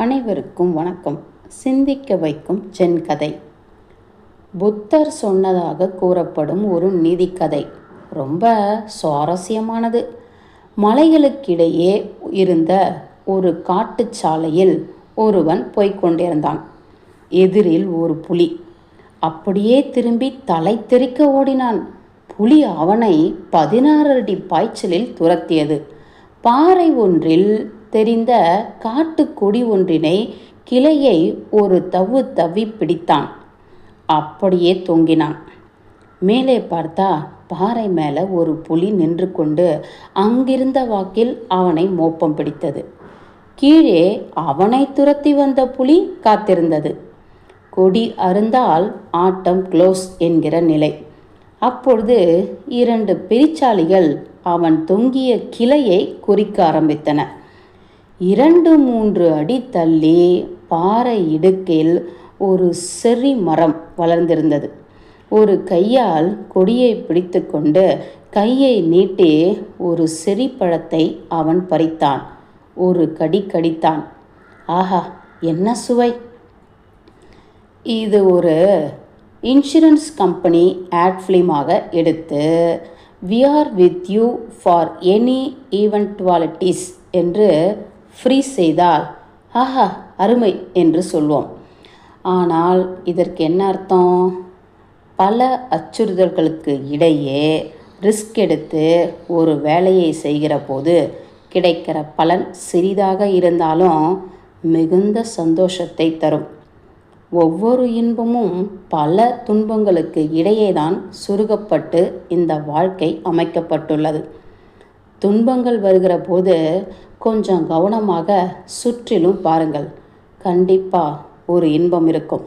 அனைவருக்கும் வணக்கம். சிந்திக்க வைக்கும் சென்கதை புத்தர் சொன்னதாக கூறப்படும் ஒரு நீதிக்கதை ரொம்ப சுவாரஸ்யமானது. மலைகளுக்கிடையே இருந்த ஒரு காட்டுச்சாலையில் ஒருவன் போய்கொண்டிருந்தான் எதிரில் ஒரு புலி. அப்படியே திரும்பி தலை தெறிக்க ஓடினான். புலி அவனை பதினாறு அடி பாய்ச்சலில் துரத்தியது. பாறை ஒன்றில் தெரிந்த காட்டுக்கொடி ஒன்றினை கிளையை ஒரு தவ்வு தவ்வி பிடித்தான். அப்படியே தொங்கினான். மேலே பார்த்தா பாறை மேலே ஒரு புலி நின்று கொண்டு அங்கிருந்த வாக்கில் அவனை மோப்பம் பிடித்தது. கீழே அவனை துரத்தி வந்த புலி காத்திருந்தது. கொடி அருந்தால் ஆட்டம் க்ளோஸ் என்கிற நிலை. அப்பொழுது இரண்டு பெரிச்சாலிகள் அவன் தொங்கிய கிளையை குறிக்க ஆரம்பித்தன. இரண்டு மூன்று அடி தள்ளி பாறை இடுக்கில் ஒரு செறி மரம் வளர்ந்திருந்தது. ஒரு கையால் கொடியை பிடித்துக்கொண்டு கையை நீட்டி ஒரு செறி பழத்தை அவன் பறித்தான். ஒரு கடி கடித்தான். ஆஹா என்ன சுவை? இது ஒரு இன்சூரன்ஸ் கம்பெனி ஆட் ஃபிலிமாக எடுத்து we are with you for any eventualities என்று ஃப்ரீ செய்தால் ஆஹா அருமை என்று சொல்வோம். ஆனால் இதற்கு என்ன அர்த்தம்? பல அச்சுறுத்தல்களுக்கு இடையே ரிஸ்க் எடுத்து ஒரு வேலையை செய்கிற போது கிடைக்கிற பலன் சிறிதாக இருந்தாலும் மிகுந்த சந்தோஷத்தை தரும். ஒவ்வொரு இன்பமும் பல துன்பங்களுக்கு இடையேதான் சுருகப்பட்டு இந்த வாழ்க்கை அமைக்கப்பட்டுள்ளது. துன்பங்கள் வருகிற போது கொஞ்சம் கவனமாக சுற்றிலும் பாருங்கள். கண்டிப்பாக ஒரு இன்பம் இருக்கும்.